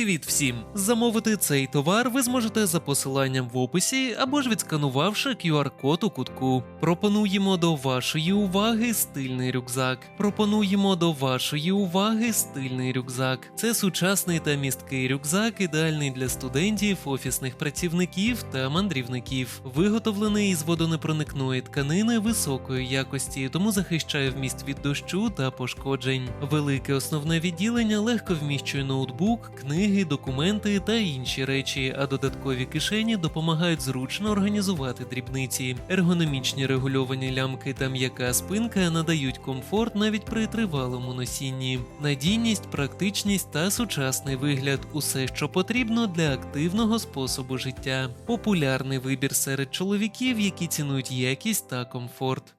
Привіт всім! Замовити цей товар ви зможете за посиланням в описі або ж відсканувавши QR-код у кутку. Пропонуємо до вашої уваги стильний рюкзак. Пропонуємо до вашої уваги стильний рюкзак. Це сучасний та місткий рюкзак, ідеальний для студентів, офісних працівників та мандрівників. Виготовлений із водонепроникної тканини високої якості, тому захищає вміст від дощу та пошкоджень. Велике основне відділення легко вміщує ноутбук, книги, документи та інші речі, а додаткові кишені допомагають зручно організувати дрібниці. Ергономічні регульовані лямки та м'яка спинка надають комфорт навіть при тривалому носінні. Надійність, практичність та сучасний вигляд усе, що потрібно для активного способу життя. Популярний вибір серед чоловіків, які цінують якість та комфорт.